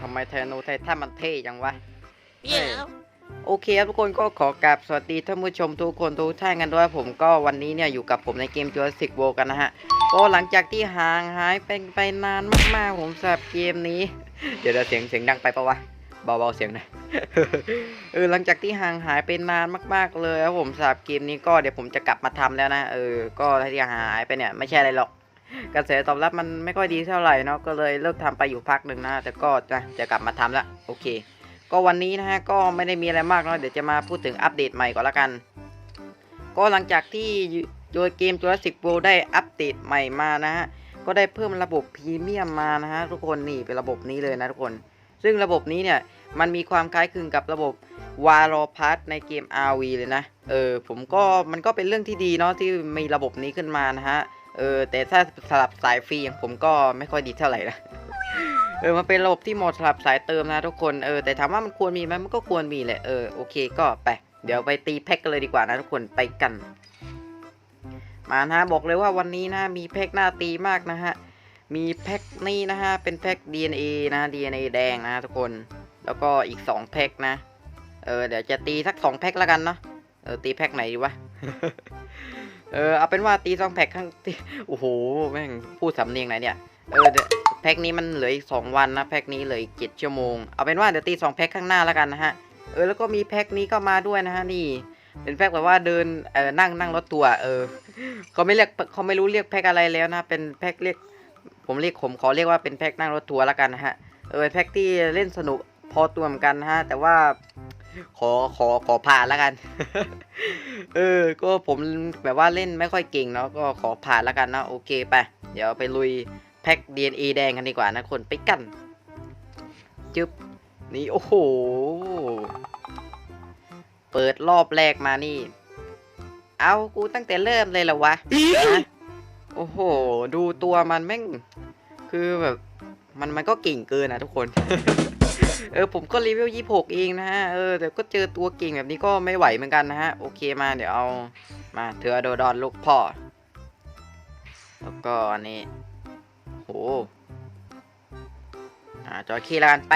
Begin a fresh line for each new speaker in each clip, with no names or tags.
ทำไมไทโนไททันมันเท่จังวะ
เดี๋ยว
โอเคครับทุกคนก็ขอกราบสวัสดีท่านผู้ชมทุกคนทุกท่านกันด้วยผมก็วันนี้เนี่ยอยู่กับผมในเกม Jurassic World กันนะฮะ ก็หลังจากที่ห่างหายไปไปนานมากๆผมสำหรับเกมนี้ เดี๋ยวเดี๋ยวเสียงเสียงดังไปปะวะเบาๆเสียงหน่อยเออหลังจากที่ห่างหายไปนานมาก ๆเลยครับผมสำหรับเกมนี้ก็เดี๋ยวผมจะกลับมาทำแล้วนะเออก็ที่ห่างหายไปเนี่ยไม่ใช่อะไรหรอก กระแสตอบรับมันไม่ค่อยดีเท่าไหร่เนาะก็เลยเลิกทำไปอยู่พักหนึ่งนะแต่ก็จะจะกลับมาทำละโอเค ก็วันนี้นะฮะก็ไม่ได้มีอะไรมากเนาะเดี๋ยวจะมาพูดถึงอัปเดตใหม่ก่อนละกัน ก็หลังจากที่โดยเกม Jurassic World ได้อัปเดตใหม่มานะฮะก็ได้เพิ่มระบบพรีเมียมมานะฮะทุกคนนี่เป็นระบบนี้เลยนะทุกคน ซึ่งระบบนี้เนี่ยมันมีความคล้ายคลึงกับระบบวา r o p a s ในเกม RV เลยนะ เออผมก็มันก็เป็นเรื่องที่ดีเนาะที่มีระบบนี้ขึ้นมานะฮะ เออแต่ถ้าสลับสายฟรีอย่างผมก็ไม่ค่อยดีเท่าไหร่นะเออมันเป็นระบบที่เหมาะสำหรับสายเติมนะทุกคนเออแต่ถามว่ามันควรมีไหมมันก็ควรมีแหละเออโอเคก็ไปเดี๋ยวไปตีแพ็กกันเลยดีกว่านะทุกคนไปกัน มานะบอกเลยว่าวันนี้นะมีแพ็กหน้าตีมากนะฮะมีแพ็กนี่นะฮะเป็นแพ็ก DNA นะ DNA แดงนะทุกคน แล้วก็อีก 2 แพ็กนะเออเดี๋ยวจะตีสัก 2 แพ็กแล้วกันเนาะเออตีแพ็กไหนดีวะ เออเอาเป็นว่าตีสองแพ็กข้างตีโอ้โหแม่งพูดสำเนียงไหนเนี่ยเออเดี๋ยวแพ็กนี้มันเหลืออีกสองวันนะแพ็กนี้เหลืออีกเจ็ดชั่วโมงเอาเป็นว่าเดี๋ยวตีสองแพ็กข้างหน้าแล้วกันนะฮะเออแล้วก็มีแพ็กนี้ก็มาด้วยนะฮะนี่เป็นแพ็กแบบว่าเดินเออนั่งนั่งรถตัวเออเขาไม่เรียกเขาไม่รู้เรียกแพ็กอะไรแล้วนะเป็นแพ็กเรียกผมเรียกผมขอเรียกว่าเป็นแพ็กนั่งรถทัวร์แล้วกันนะฮะเออแพ็กที่เล่นสนุกพอตัวเหมือนกันนะฮะแต่ว่า ขอขอขอผ่านแล้วกัน เออ ก็ผมแบบว่าเล่นไม่ค่อยเก่งเนาะก็ขอผ่านแล้วกันนะโอเคไป เดี๋ยวไปลุยแพ็ก DNA แดงกันดีกว่านะคนไปกัน จึ๊บ นี่โอ้โห เปิดรอบแรกมานี่ เอากูตั้งแต่เริ่มเลยเหรอวะฮะโอ้โห ดูตัวมันแม่ง คือแบบ มันมันก็เก่งเกินนะทุกคน เออผมก็รีวิวยี่หกเองนะฮะ เออแต่ก็เจอตัวเก่งแบบนี้ก็ไม่ไหวเหมือนกันนะฮะ โอเคมาเดี๋ยวเอามาเธอโดดอนลูกพ่อ แล้วก็อันนี้โหอ่าจอยคีแล้วกันไป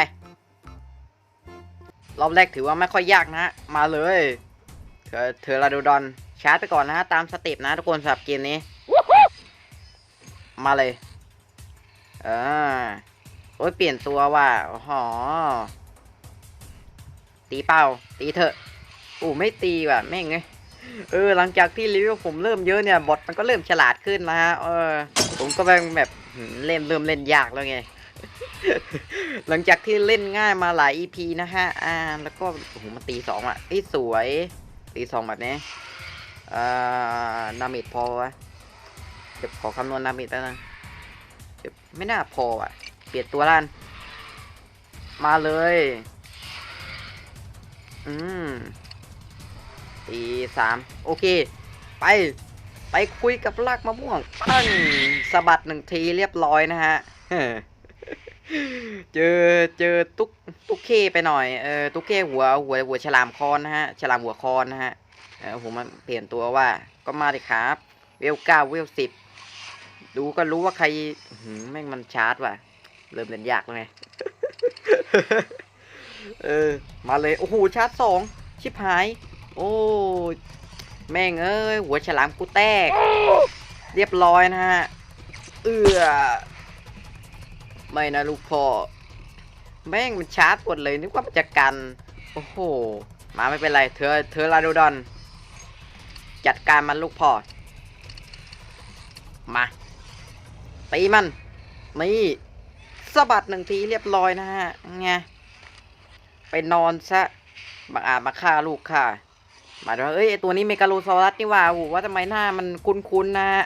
รอบแรกถือว่าไม่ค่อยยากนะฮะ มาเลย เธอเธอราโดดอนชาร์จไปก่อนนะฮะ ตามสเต็ปนะทุกคนสำหรับเกมนี้ มาเลยอ่า โอ้ยเปลี่ยนตัวว่ะหอตีเป้าตีเถอะอู้ไม่ตีว่ะแม่งไงเออหลังจากที่รีวิวผมเริ่มเยอะเนี่ยบอทมันก็เริ่มฉลาดขึ้นนะฮะเออผมก็แบบแบบเล่นเริ่มเล่นยากแล้วไง หลังจากที่เล่นง่ายมาหลาย EP นะฮะอ่าแล้วก็โอ้โหมันตีสองอะเอ้สวยตีสองแบบนี้อ่านามิดพอวะเดี๋ยวขอคำนวณนามิดแล้วนะเดี๋ยวไม่น่าพออะ ปลี่ยนตัวล้านมาเลย อืมตีสามโอเค ไป ไปคุยกับลากมะม่วงปั้งสะบัดหนึ่งทีเรียบร้อยนะฮะ เจอเจอตุ๊กตุ๊กเคไปหน่อย เออตุ๊กเคหัวหัวหัวฉลามคอนนะฮะ ฉลามหัวคอนนะฮะ เออผมมาเปลี่ยนตัวว่า ก็มาดิครับ เวลเก้าเวลสิบดูก็รู้ว่าใครหือแม่งมันชาร์จว่ะ เริ่มเล่นยากแล้วไงเออ มาเลย โอ้โห ชาร์จสอง ชิบหาย โอ้ แม่งเอ้ย หัวฉลามกูแตก เรียบร้อยนะฮะ เอือไม่นะลูกพ่อ แม่งมันชาร์จหมดเลย นึกว่ามันจะกัน โอ้โห มาไม่เป็นไร เธอ เธอลาโดดอน จัดการมันลูกพ่อ มา ตีมัน นี่ สะบัดหนึ่งทีเรียบร้อยนะฮะไงไปนอนซะบังอาจมาฆ่าลูกค่ะมาดูว่าเอ้ยไอตัวนี้เมกาโลซอรัสนี่ว่าโอ้โหว่าทำไมหน้ามันคุ้นๆนะฮะ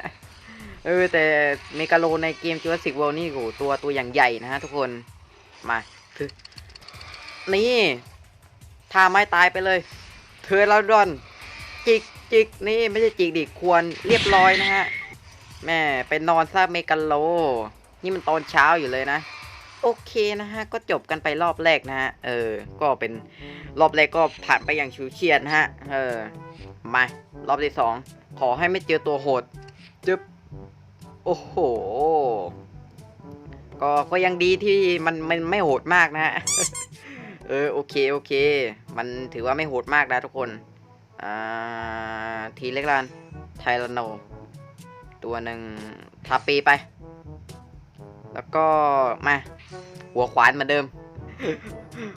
เออแต่เมกาโลในเกมจูราสสิกเวิลด์นี่โอ้โหตัวตัวอย่างใหญ่นะฮะทุกคนมาคือนี่ทาไม้ตายไปเลย เธอลาดอนจิกจิกนี่ไม่ใช่จิกดิควรเรียบร้อยนะฮะแม่ไปนอนซะเมกาโล นี่มันตอนเช้าอยู่เลยนะ โอเคนะฮะ ก็จบกันไปรอบแรกนะฮะ เออ ก็เป็นรอบแรกก็ผ่านไปอย่างชิวเฉียดนะฮะ เออ มา รอบที่สอง ขอให้ไม่เจอตัวโหด จึ๊บ โอ้โห ก็ ก็ยังดีที่มันมันไม่โหดมากนะฮะ เออ โอเค โอเค มันถือว่าไม่โหดมากนะทุกคน อ่า ทีเล็กลันไทรโน ตัวหนึ่งทาปีไป แล้วก็มา หัวขวานเหมือนเดิม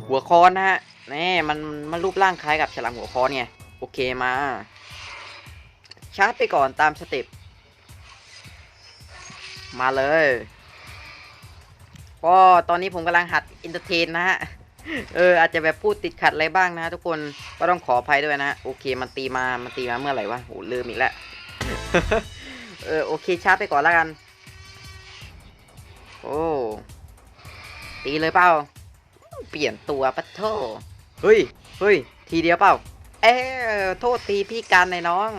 หัวคอนนะฮะนี่มันมันรูปร่างคล้ายกับฉลามหัวคอนไงโอเคมาชาร์จไปก่อนตามสเต็ปมาเลยก็ตอนนี้ผมกำลังหัดอินเตอร์เทนนะฮะ เอออาจจะแบบพูดติดขัดอะไรบ้างนะทุกคนก็ต้องขออภัยด้วยนะโอเคมันตีมา มันตีมาเมื่อไหร่วะโหลืมอีกแล้ว เออโอเคชาร์จไปก่อนแล้วกัน โอ้ตีเลยเปล่า เปลี่ยนตัวปะโทเฮ้ยเฮ้ยทีเดียวเปล่า เอ้โทษทีพี่กันในน้อง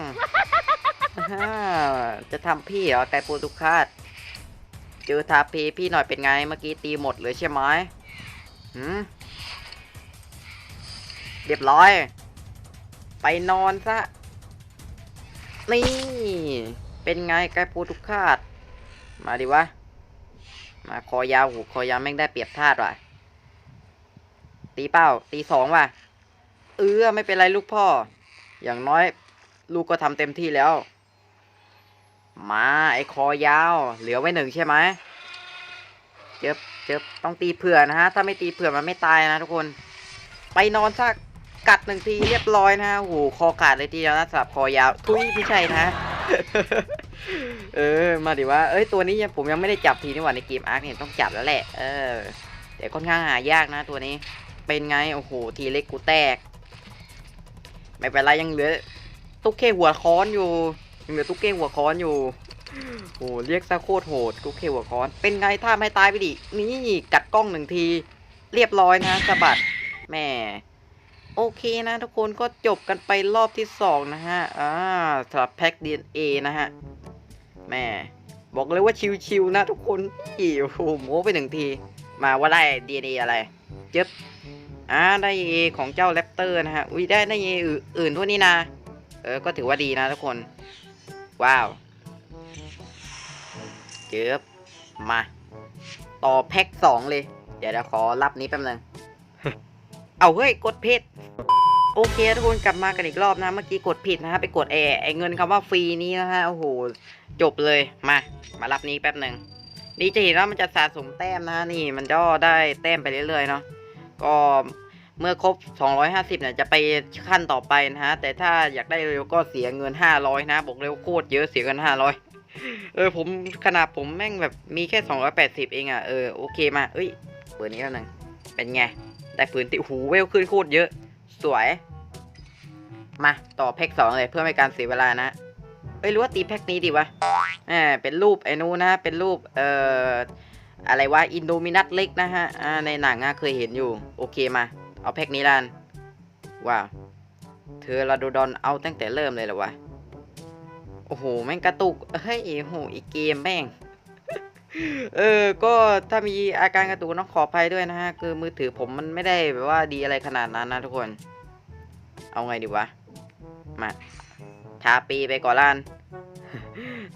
จะทำพี่เหรอไกโปรตุคาสเจอทาเพพี่หน่อยเป็นไงเมื่อกี้ตีหมดเลยใช่ไหมหืมเรียบร้อย ไปนอนซะ นี่ เป็นไงไกโปรตุกคาสมาดิวะ มาคอยาวหูคอยาวแม่งได้เปรียบธาตุว่ะ ตีเป้า ตีสองว่ะ เออไม่เป็นไรลูกพ่อ อย่างน้อยลูกก็ทำเต็มที่แล้ว มาไอ้คอยาว เหลือไว้หนึ่งใช่ไหมเจ็บเจ็บต้องตีเผื่อนะฮะ ถ้าไม่ตีเผื่อมันไม่ตายนะทุกคน ไปนอนซะกัดหนึ่งทีเรียบร้อยนะฮะโอ้โหคอขาดเลยทีเดียวนะสำหรับคอยาว ทุยไม่ใช่นะ เออ มาดิว่า เอ้ย ตัวนี้ยังผมยังไม่ได้จับทีนี่หว่าในเกมอาร์คเนี่ยต้องจับแล้วแหละ เออ แต่ค่อนข้างหายากนะตัวนี้ เป็นไง โอ้โห ทีเล็กกูแตก ไม่เป็นไรยังเหลือ ตุ๊กเคหัวค้อนอยู่ ยังเหลือตุ๊กเก้หัวค้อนอยู่ โอ้เรียกซะโคตรโหด ตุ๊กเคหัวค้อน เป็นไงถ้าไม่ตายไปดิ นี่กัดกล้องหนึ่งที เรียบร้อยนะสะบัดแหม่โอเคนะทุกคนก็จบกันไปรอบที่สองนะฮะ อ่าสำหรับแพ็ก DNA นะฮะ แหม่บอกเลยว่าชิวๆนะทุกคนอีโอ้โหโม้ไปหนึ่งที มาว่าได้ DNA อะไร เจ็บอ่าได้ A ของเจ้าแรปเตอร์นะฮะ อุ้ยได้ได้ A อื่นๆทั่วนี้นะเออ ก็ถือว่าดีนะทุกคน ว้าว เจ็บมา ต่อแพ็กสองเลย เดี๋ยวเดี๋ยวขอรับนี้แป๊บนึง เอาเฮ้ย กดผิด โอเคทุกคนกลับมากันอีกรอบนะ เมื่อกี้กดผิดนะฮะไปกดแอร์ไอเงินคำว่าฟรีนี้นะฮะโอ้โหจบเลยมา มารับนี้แป๊บหนึ่งนี่จะเห็นว่ามันจะสะสมแต้มนะนี่มันก็ได้แต้มไปเรื่อยๆเนาะก็เมื่อครบ 250เนี่ยจะไปขั้นต่อไปนะฮะแต่ถ้าอยากได้เร็วก็เสียเงิน 500 นะบอกเลยว่าโคตรเยอะเสียเงิน 500 เออผมขนาดผมแม่งแบบมีแค่ 280 เองอะ่ะเออโอเคมาเอ้ยเปิดนี้แล้วหนึ่งเป็นไงได้ฝืนติหูเวลขึ้นโคตรเยอะ สวย มาต่อแพ็กสองเลยเพื่อไม่การเสียเวลานะเอ้ยรือว่าตีแพ็กนี้ดีวะแหมเป็นรูปไอ้นู้นนะ เป็นรูปเอ่ออะไรวะอินโดมินัสเล็กนะฮะอ่าในหนังอะเคยเห็นอยู่ โอเคมา เอาแพ็กนี้ลันว้าวเธอราโดดอนเอาตั้งแต่เริ่มเลยเหรอวะโอ้โหแม่งกระตุกเฮ้ยโอ้โหอีกเกมแม่ง เออ ก็ถ้ามีอาการกระตุกต้องขออภัยด้วยนะฮะ คือมือถือผมมันไม่ได้แบบว่าดีอะไรขนาดนั้นนะทุกคน เอาไงดีวะ มา ทาปีไปก่อนล้าน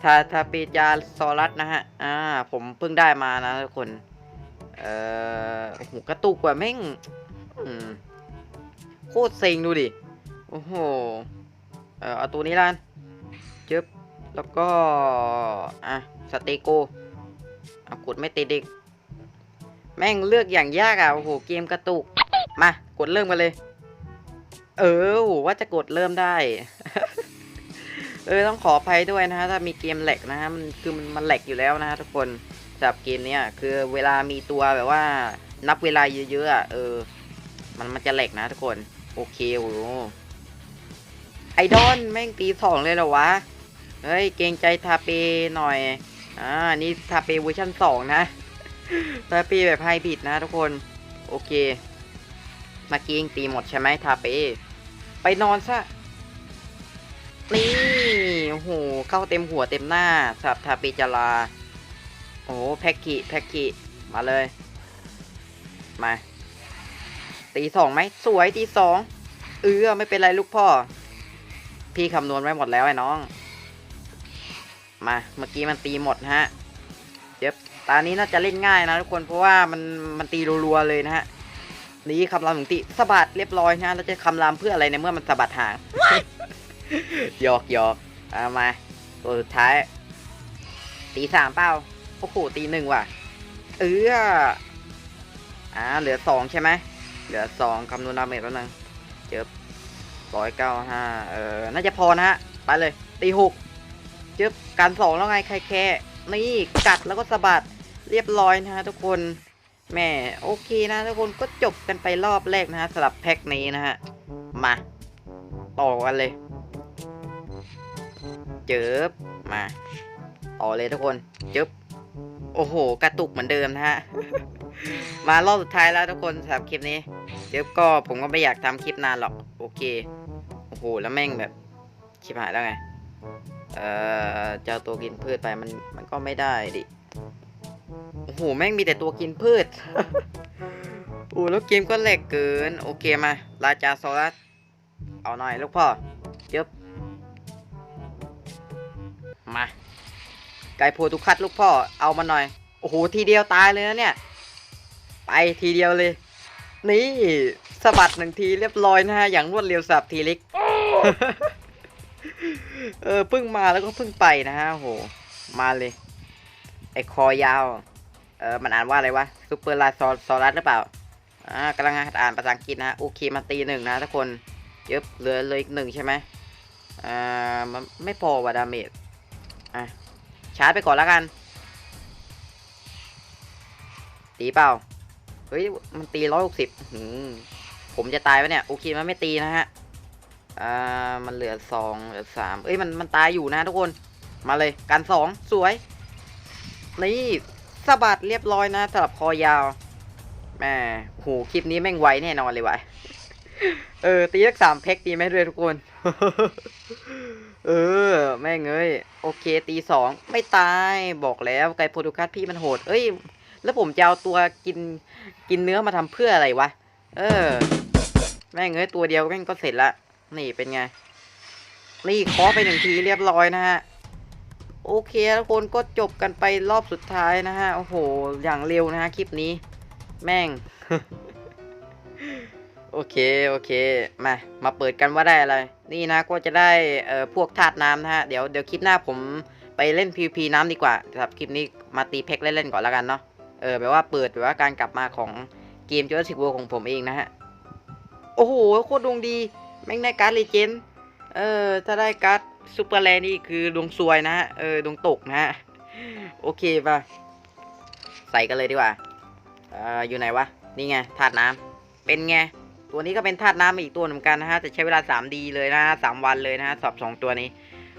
ทาทาปียาซอรัสนะฮะ อ่า ผมเพิ่งได้มานะทุกคน เอ่อโอ้โหกระตุกกว่าแม่งโคตรเซ็งดูดิ โอ้โห เออเอาตัวนี้ล้านจึ๊บ แล้วก็ อะ สเตโก เอากดไม่ติดเด็กแม่งเลือกอย่างยากอะ โอ้โห เกมกระตุก มา กดเริ่มกันเลย เออโหว่าจะกดเริ่มได้ เออ ต้องขออภัยด้วยนะฮะ ถ้ามีเกมแหลกนะฮะ มันคือมันมันแหลกอยู่แล้วนะฮะทุกคนสำหรับเกมเนี้ยคือเวลามีตัวแบบว่า นับเวลาเยอะๆอะเออ มันมันจะแหลกนะทุกคน โอเคโอ้โหไอดอนแม่งตีสองเลยเหรอวะ เฮ้ย เกรงใจทาเปหน่อย อ่านี่ทาเปเวอร์ชันสองนะทาเปแบบไฮบริดนะทุกคน โอเคเมื่อกี้ยังตีหมดใช่ไหมทาเป ไปนอนซะ นี่โอ้โหเข้าเต็มหัวเต็มหน้าสับทาเปจาราโอ้แพ็กกี้แพ็กกี้มาเลย มา ตีสองไหม สวยตีสอง เออไม่เป็นไรลูกพ่อ พี่คำนวณไว้หมดแล้วไอ้น้อง มาเมื่อกี้มันตีหมดฮะเจ็บตานี้น่าจะเล่นง่ายนะทุกคนเพราะว่ามันมันตีรัวๆเลยนะฮะนี่คำรามถึงตีสะบัดเรียบร้อยนะแล้วจะคำรามเพื่ออะไรในเมื่อมันสะบัดหางหยอกหยอกเอามาตัวสุดท้าย ตีสามเป้าโอ้โหตีหนึ่งว่ะ เอออ่าเหลือสองใช่ไหมเหลือสองคำนวณดาเมจแล้วนึงเจอร้อยเก้าห้าเออน่าจะพอนะฮะ ไปเลย ตีหก จอการสองแล้วไงใครแค่นี่กัดแล้วก็สะบัดเรียบร้อยนะฮะทุกคนแหม่โอเคนะทุกคนก็จบกันไปรอบแรกนะฮะสำหรับแพ็คนี้นะฮะมาต่อกันเลย เจิบมาต่อเลยทุกคนเจิบโอ้โห กระตุกเหมือนเดิมนะฮะ มารอบสุดท้ายแล้วทุกคนสำหรับคลิปนี้เจิบก็ผมก็ไม่อยากทำคลิปนานหรอก โอเค โอ้โห แล้วแม่งแบบชิบหายแล้วไง เอ่อเจ้าตัวกินพืชไปมันมันก็ไม่ได้ดิโอ้โหแม่งมีแต่ตัวกินพืชโอ้แล้วเกมก็แหลกเกิน โอเคมา ราจาโซลัสเอาหน่อยลูกพ่อเจ็บมาไก่โพตุคัดลูกพ่อเอามาหน่อย โอ้โหทีเดียวตายเลยนะเนี่ย ไปทีเดียวเลย นี่สะบัดหนึ่งทีเรียบร้อยนะฮะอย่างรวดเร็วสับทีเล็ก เออเพิ่งมาแล้วก็เพิ่งไปนะฮะโห มาเลย ไอคอยาว เออมันอ่านว่าอะไรวะซูเปอร์ลาซอซอรัสหรือเปล่า อ่ากำลังอ่านภาษาอังกฤษนะโอเคมาตีหนึ่งนะทุกคนเยอะเหลือเลยอีกหนึ่งใช่ไหมอ่ามันไม่พอว่ะดาเมจอะชาร์จไปก่อนแล้วกัน ตีเปล่า เฮ้ย มันตีร้อยหกสิบผมจะตายปะเนี่ย โอเคมันไม่ตีนะฮะ อ่ามันเหลือสองเหลือสามเอ้ยมันมันตายอยู่นะทุกคนมาเลยการสองสวยนี่สะบัดเรียบร้อยนะสำหรับคอยาวแม่โหคลิปนี้แม่งไวแน่นอนเลยวะเออตีสักสามเพกตีไม่ด้วยทุกคน เออ แม่งเอ้ยโอเคตีสองไม่ตายบอกแล้วไก่โปรตุกัสพี่มันโหด เอ้ย แล้วผมจะเอาตัวกินกินเนื้อมาทำเพื่ออะไรวะ เออ แม่งเอ้ยตัวเดียวแม่งก็เสร็จละ นี่เป็นไง นี่เคาะไปหนึ่งทีเรียบร้อยนะฮะ โอเคทุกคนก็จบกันไปรอบสุดท้ายนะฮะ โอ้โห อย่างเร็วนะฮะคลิปนี้ แม่ง โอเค โอเค มา มาเปิดกันว่าได้อะไร นี่นะก็จะได้เอ่อพวกธาตุน้ำนะฮะ เดี๋ยวเดี๋ยวคลิปหน้าผมไปเล่น PVP น้ำดีกว่าสำหรับคลิปนี้มาตีเพกเล่นๆก่อนแล้วกันเนาะ เออแบบว่าเปิดแบบว่าการกลับมาของเกม Jurassic World ของผมเองนะฮะ โอ้โห โคตรดวงดี แม่งได้การ์ดเลเจนด์เออ ถ้าได้การ์ดซูเปอร์แลนนี่คือดวงซวยนะฮะเออดวงตกนะฮะโอเคป่ะ ใส่กันเลยดีกว่าเอ่ออยู่ไหนวะ นี่ไงธาตุน้ำเป็นไง ตัวนี้ก็เป็นธาตุน้ำอีกตัวเหมือนกันนะฮะแต่ใช้เวลา 3D เลยนะสามวันเลยนะฮะสอบสองตัวนี้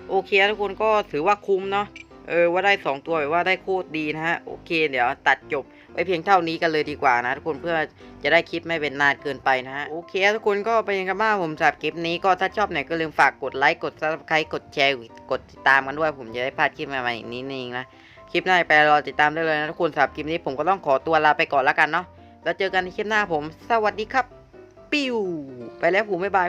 โอเคทุกคนก็ถือว่าคุ้มเนาะเออว่าได้ 2 ตัวแบบว่าได้โคตรดีนะฮะ โอเค เดี๋ยวตัดจบ ว้เพียงเท่านี้กันเลยดีกว่านะทุกคนเพื่อจะได้คลิปไม่เป็นนานเกินไปนะฮะโอเคทุกคนก็เป็นยังไงบ้างผมสำหรับคลิปนี้ก็ถ้าชอบเนี่ยก็ลืมฝากกดไลค์กด subscribe กดแชร์กดติดตามกันด้วย ผมจะได้พลาดคลิปใหม่ๆนี้นี่นะคลิปหน้าไปรอติดตามได้เลยนะทุกคนสำหรับคลิปนี้ผมก็ต้องขอตัวลาไปก่อนแล้วกันเนาะแล้วเจอกันในคลิปหน้าผม สวัสดีครับ ปิ้วไปแล้วผมบ๊ายบาย